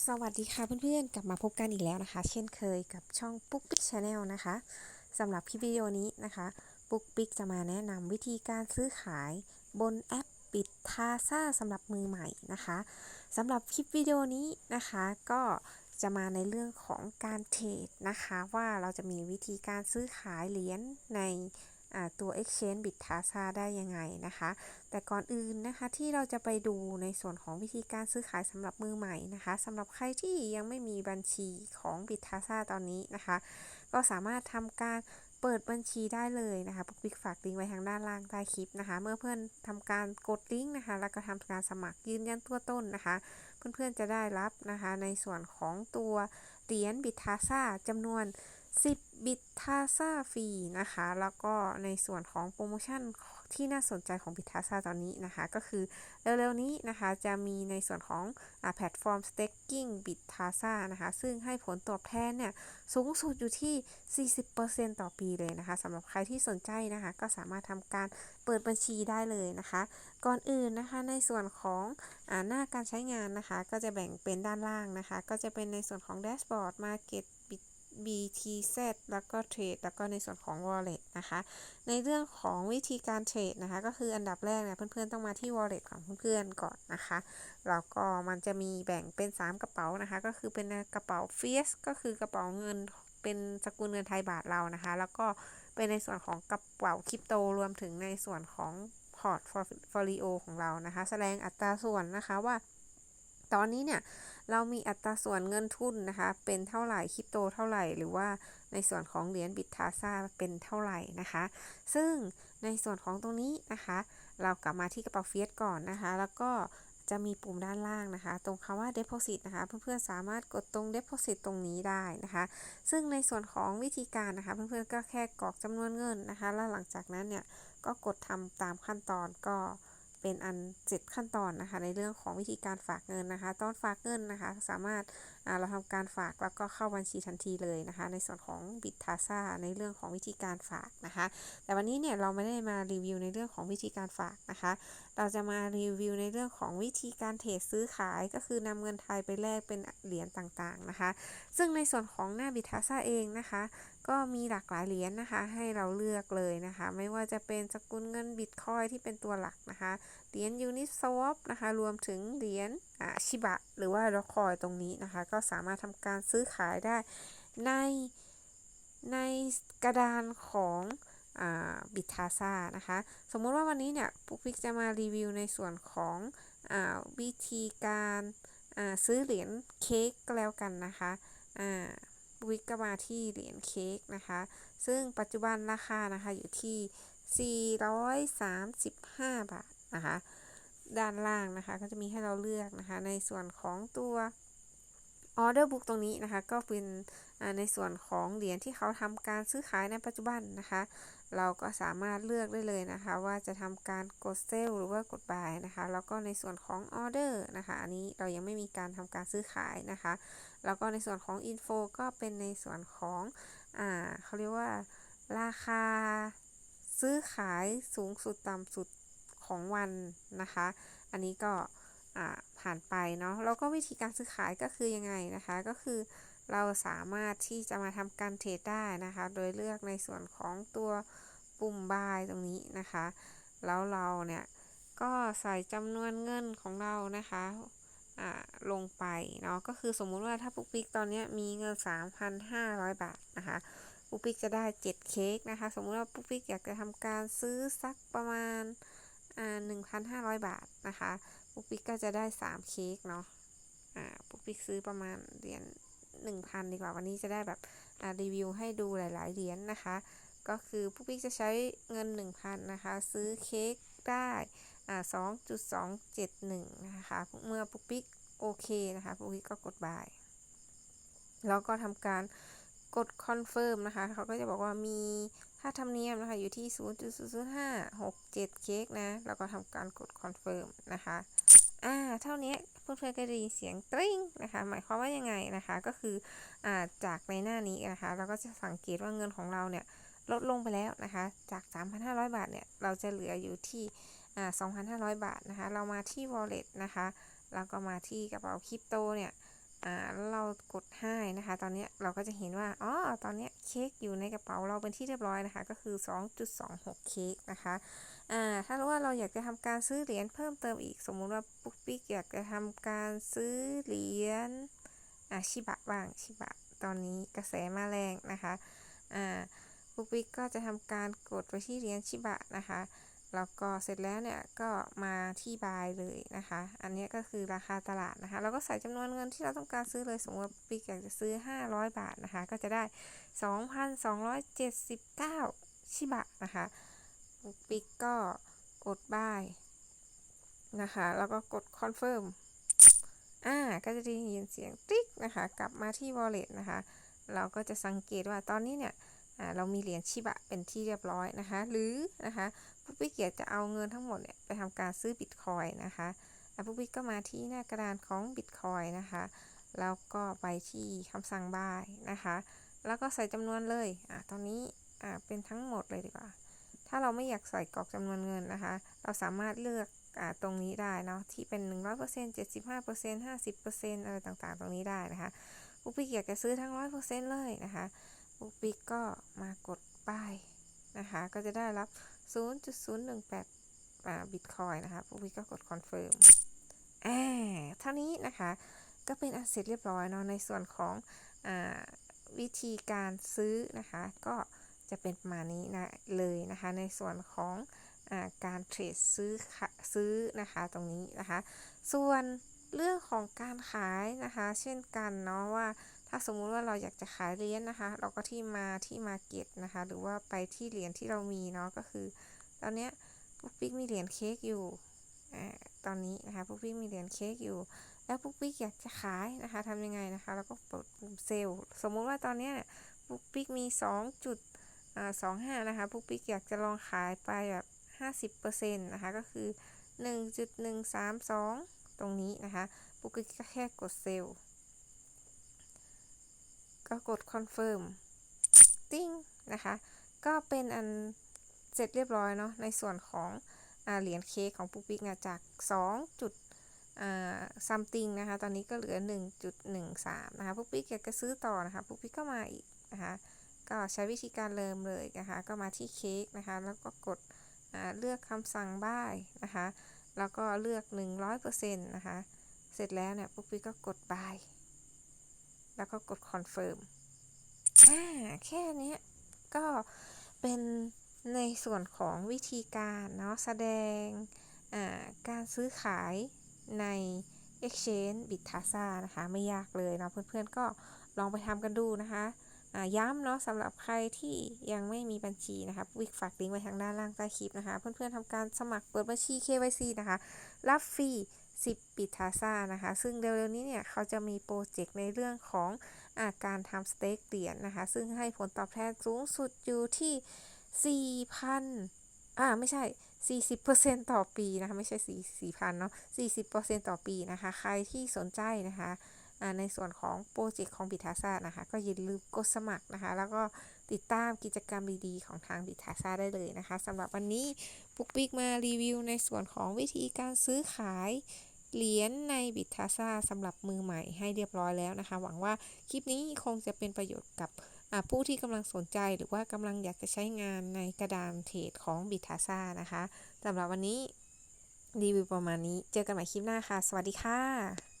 สวัสดีค่ะเพื่อนๆ กลับมาพบกันอีกแล้วนะคะ เช่นเคยกับช่องปุ๊กปิ๊กชาแนลนะคะสำหรับคลิปวิดีโอนี้นะคะปุ๊กปิ๊กจะมาแนะนำวิธีการซื้อขายบนแอปปิดทาซ่าสำหรับมือใหม่นะคะสำหรับคลิปวิดีโอนี้นะคะ ก็จะมาในเรื่องของการเทรดนะคะ ว่าเราจะมีวิธีการซื้อขายเหรียญใน ตัว Exchange b i t t a s a ได้ยังไงนะคะ แต่ก่อนอื่นนะคะที่เราจะไปดูในส่วนของวิธีการซื้อขายสำหรับมือใหม่นะคะสำหรับใครที่ยังไม่มีบัญชีของ b i t t a s a ตอนนี้นะคะ ก็สามารถทำการเปิดบัญชีได้เลยนะคะปุ๊กปิ๊กฝากลิงก์ไว้ทางด้านล่างใต้คลิปนะคะ เมื่อเพื่อนทำการกดลิงก์นะคะ แล้วก็ทำการสมัครยืนยันตัวต้นนะคะ เพื่อนๆจะได้รับนะคะในส่วนของตัวเหรียญบิทาซ่าจำนวน 10 บิตทาซาฟรีนะคะ แล้วก็ในส่วนของโปรโมชั่นที่น่าสนใจของบิทาซาตอนนี้นะคะ ก็คือเร็วๆนี้นะคะ จะมีในส่วนของแพลตฟอร์ม staking บิทาซานะคะ ซึ่งให้ผลตอบแทนเนี่ยสูงสุดอยู่ที่ 40%ต่อปีเลยนะคะสำหรับใครที่สนใจนะคะ ก็สามารถทำการเปิดบัญชีได้เลยนะคะ ก่อนอื่นนะคะในส่วนของอหน้าการใช้งานนะคะ ก็จะแบ่งเป็นด้านล่างนะคะ ก็จะเป็นในส่วนของแดชบอร์ด Market BTZ แล้วก็เทรดแล้วก็ในส่วนของ Wallet นะคะ ในเรื่องของวิธีการเทรดนะคะ ก็คืออันดับแรกเนี่ยเพื่อนๆต้องมาที่ Wallet ของเพื่อนๆก่อนนะคะ แล้วก็มันจะมีแบ่งเป็น 3 กระเป๋านะคะ ก็คือเป็นกระเป๋า f i a t ก็คือกระเป๋าเงินเป็นสกุลเงินไทยบาทเรานะคะ แล้วก็เป็นในส่วนของกระเป๋าคริปโตรวมถึงในส่วนของพอร์ตฟอลิโอของเรานะคะ แสดงอัตราส่วนนะคะว่า ตอนนี้เนี่ยเรามีอัตราส่วนเงินทุนนะคะ เป็นเท่าไหร่คริปโตเท่าไหร่ หรือว่าในส่วนของเหรียญบิตทาซาเป็นเท่าไหร่นะคะ ซึ่งในส่วนของตรงนี้นะคะ เรากลับมาที่กระเป๋าเฟียสก่อนนะคะ แล้วก็จะมีปุ่มด้านล่างนะคะ ตรงคำว่า deposit นะคะ เพื่อนๆ สามารถกดตรง deposit ตรงนี้ได้นะคะ ซึ่งในส่วนของวิธีการนะคะ เพื่อนๆ ก็แค่กรอกจำนวนเงินนะคะ แล้วหลังจากนั้นเนี่ย ก็กดทำตามขั้นตอนก็ เป็นอันเสร็จขั้นตอนนะคะ ในเรื่องของวิธีการฝากเงินนะคะ ตอนฝากเงินนะคะ สามารถเราทำการฝากแล้วก็เข้าบัญชีทันทีเลยนะคะ ในส่วนของบิตทาซ่าในเรื่องของวิธีการฝากนะคะ แต่วันนี้เนี่ยเราไม่ได้มารีวิวในเรื่องของวิธีการฝากนะคะเราจะมารีวิวในเรื่องของวิธีการเทรดซื้อขาย ก็คือนำเงินไทยไปแลกเป็นเหรียญต่างๆนะคะ ซึ่งในส่วนของหน้าบิตทาซ่าเองนะคะ ก็มีหลากหลายเหรียญนนะคะ ให้เราเลือกเลยนะคะ ไม่ว่าจะเป็นสกุลเงินบิตคอยที่เป็นตัวหลักนะคะเหรียญยูนิสวอปนะคะ รวมถึงเหรียญชิบะ หรือว่าดอคอยตรงนี้นะคะ ก็สามารถทำการซื้อขายได้ในในกระดานของ บิทาซ่านะคะ สมมติว่าวันนี้เนี่ยปุ๊กพิกจะมารีวิวในส่วนของอวิธีการซื้อเหรียญเค้กก็แล้วกันนะคะวิกก็มาที่เหรียญเค้กนะคะ ซึ่งปัจจุบันราคานะคะอยู่ที่ 435 บาทนะคะ ด้านล่างนะคะก็จะมีให้เราเลือกนะคะในส่วนของตัวออเดอร์บุ๊กตรงนี้นะคะก็เป็น ในส่วนของเหรียญที่เขาทำการซื้อขายในปัจจุบันนะคะ เราก็สามารถเลือกได้เลยนะคะ ว่าจะทำการกดเซลล์หรือว่ากดบายนะคะ แล้วก็ในส่วนของออเดอร์นะคะ อันนี้เรายังไม่มีการทำการซื้อขายนะคะ แล้วก็ในส่วนของอินโฟก็เป็นในส่วนของอ่าเขาเรียกว่าราคาซื้อขายสูงสุดต่ำสุดของวันนะคะ อันนี้ก็ผ่านไปเนาะ แล้วก็วิธีการซื้อขายก็คือยังไงนะคะ ก็คือ เราสามารถที่จะมาทำการเทรดได้นะคะ โดยเลือกในส่วนของตัวปุ่มบายตรงนี้นะคะ แล้วเราเนี่ยก็ใส่จำนวนเงินของเรานะคะลงไปเนาะก็คือสมมุติว่าถ้าปุ๊กปิ๊กตอนนี้มีเงิน 3,500 บาทนะคะปุ๊กปิ๊กจะได้ 7 เค้กนะคะ สมมุติว่าปุ๊กปิ๊กอยากจะทำการซื้อสักประมาณอ่า1,500 บาทนะคะปุ๊กปิ๊กก็จะได้ 3 เค้กเนาะอ่าปุ๊กปิ๊กซื้อประมาณเหรียญ 1,000 ดีกว่าวันนี้จะได้แบบรีวิวให้ดูหลาย ๆ เหรียญนนะคะ ก็คือปุ๊กปิ๊กจะใช้เงิน 1,000 นะคะ ซื้อเค้กได้สอ่า2.271นะคะเมื่อปุ๊กปิ๊กโอเคนะคะปุ๊กปิ๊กก็กดบายแล้วก็ทำการกดคอนเฟิร์มนะคะเขาก็จะบอกว่ามีค่าธรรมเนียมนะคะอยู่ที่ 0.00567 เค้กนะ แล้วก็ทำการกดคอนเฟิร์มนะคะ อ่า เท่านี้ เพื่อนๆก็ได้ยินเสียงตริ้งนะคะ หมายความว่ายังไงนะคะ ก็คืออจากในหน้านี้นะคะ เราก็จะสังเกตว่าเงินของเราเนี่ยลดลงไปแล้วนะคะ จาก 3,500 บาทเนี่ย เราจะเหลืออยู่ที่อ่า2,500 บาทนะคะ เรามาที่ wallet นะคะ แล้วก็มาที่กระเป๋าคริปโตเนี่ย อ่าเรากดให้นะคะ ตอนนี้เราก็จะเห็นว่าอ๋อตอนนี้เค้กอยู่ในกระเป๋าเราเป็นที่เรียบร้อยนะคะ ก็คือ 2.26 เค้กนะคะอ่าถ้ารู้ว่าเราอยากจะทำการซื้อเหรียญเพิ่มเติมอีกสมมุติว่าปุ๊กปิ๊กอยากจะทำการซื้อเหรียญอ่าชิบะบ้างชิบะตอนนี้กระแสมาแรงนะคะอ่าปุ๊กปิ๊กก็จะทำการกดไปที่เหรียญชิบะนะคะ แล้วก็เสร็จแล้วเนี่ยก็มาที่บายเลยนะคะ อันนี้ก็คือราคาตลาดนะคะ เราก็ใส่จำนวนเงินที่เราต้องการซื้อเลย สมมติว่าปิ๊กอยากจะซื้อ 500 บาทนะคะ ก็จะได้ 2,279 ชิบะนะคะปิ๊กก็กดบายนะคะ แล้วก็กดคอนเฟิร์ม อ่า ก็จะได้ยินเสียงติ๊กนะคะ กลับมาที่ wallet นะคะ เราก็จะสังเกตว่าตอนนี้เนี่ย เรามีเหรียญชิบะเป็นที่เรียบร้อยนะคะ หรือนะคะปุ๊กปิ๊กอยากจะเอาเงินทั้งหมดเนี่ยไปทำการซื้อบิตคอยนะคะปุ๊กปิ๊กก็มาที่หน้ากระดานของบิตคอยนะคะ แล้วก็ไปที่คำสั่งบายนะคะ แล้วก็ใส่จำนวนเลยอะตอนนี้อะเป็นทั้งหมดเลยดีกว่า ถ้าเราไม่อยากใส่กรอกจำนวนเงินนะคะ เราสามารถเลือกอ่ตรงนี้ได้เนาะที่เป็น 100% 75% 50%อะไรต่างๆ ตรงนี้ได้นะคะปุ๊กปิ๊กอยากจะซื้อทั้ง 100%เลยนะคะ ปุ๊กปิ๊กก็มากดป้ายนะคะ ก็จะได้รับ 0.018บิตคอยนะคะปุ๊กปิ๊กก็กดคอนเฟิร์มอ่าเท่านี้นะคะก็เป็นอันเสร็จเรียบร้อยเนาะในส่วนของอวิธีการซื้อนะคะ ก็จะเป็นประมาณนี้นะเลยนะคะ ในส่วนของอการเทรดซื้อซื้อนะคะตรงนี้นะคะ ส่วนเรื่องของการขายนะคะ เช่นกันเนาะว่า ถ้าสมมุติว่าเราอยากจะขายเหรียญนนะคะ เราก็ที่มาที่มาเก็ตนะคะ หรือว่าไปที่เหรียญที่เรามีเนาะก็คือ ตอนเนี้ยปุ๊กปิ๊กมีเหรียญเค้กอยู่อตอนนี้นะคะปุ๊กปิ๊กมีเหรียญเค้กอยู่ แล้วปุ๊กปิ๊กอยากจะขายนะคะทำยังไงนะคะแล้วก็กดปุ่มเซลล์สมมุติว่าตอนเนี้ยปุ๊กปิ๊กมี2จุดสองห้านะคะปุ๊กปิ๊กอยากจะลองขายไปแบบ50%นะคะก็คือ 1.132 ตรงนี้นะคะปุ๊กปิ๊กก็แค่กดเซลล์ ก็กดคอนเฟิร์มติ้งนะคะ ก็เป็นอันเสร็จเรียบร้อยเนาะในส่วนของเหรียญเค้กของปุ๊กปิ๊กนะจาก 2 จุดซัมติงนะคะ ตอนนี้ก็เหลือ 1.13 นะคะปุ๊กปิ๊กอยากจะซื้อต่อนะคะปุ๊กปิ๊กก็มาอีกนะคะ ก็ใช้วิธีการเริ่มเลยนะคะ ก็มาที่เค้กนะคะ แล้วก็กดเลือกคำสั่งบ้ายนะคะ แล้วก็เลือก 100%นะคะ เสร็จแล้วเนี่ยปุ๊กปิ๊กก็กดบาย แล้วก็กดคอนเฟิร์มอ่าแค่นี้ก็เป็นในส่วนของวิธีการเนาะแสดงการซื้อขายใน Exchange b i t a s a นะคะ ไม่ยากเลยเนาะเพื่อนๆก็ลองไปทำกันดูนะคะย้ำเนาะสำหรับใครที่ยังไม่มีบัญชีนะคะวิกฝากลิงก์ไว้ทางด้านล่างใต้คลิปนะคะ เพื่อนๆทำการสมัครเปิดบัญชี KYC นะคะ รับฟรี 10ปิทาซานะคะ ซึ่งเร็วๆนี้เนี่ยเขาจะมีโปรเจกต์ในเรื่องของอาการทำสเต็กเหรียญนะคะ ซึ่งให้ผลตอบแทนสูงสุดอยู่ที่ 4,000 อ่า ไม่ใช่ 40%ต่อปีนะคะ ไม่ใช่ 4 4,000 เนาะ40%ต่อปีนะคะ ใครที่สนใจนะคะในส่วนของโปรเจกต์ของบิทาซานะคะ ก็อย่าลืมกดสมัครนะคะ แล้วก็ติดตามกิจกรรมดีๆ ของทางบิทาซาได้เลยนะคะสำหรับวันนี้ปุ๊กปิ๊กมารีวิวในส่วนของวิธีการซื้อขาย เหรียญในบิทาซาสำหรับมือใหม่ให้เรียบร้อยแล้วนะคะ หวังว่าคลิปนี้คงจะเป็นประโยชน์กับผู้ที่กำลังสนใจหรือว่ากำลังอยากจะใช้งานในกระดานเทรดของบิทาซานะคะสำหรับวันนี้รีวิวประมาณนี้ เจอกันใหม่คลิปหน้าค่ะ สวัสดีค่ะ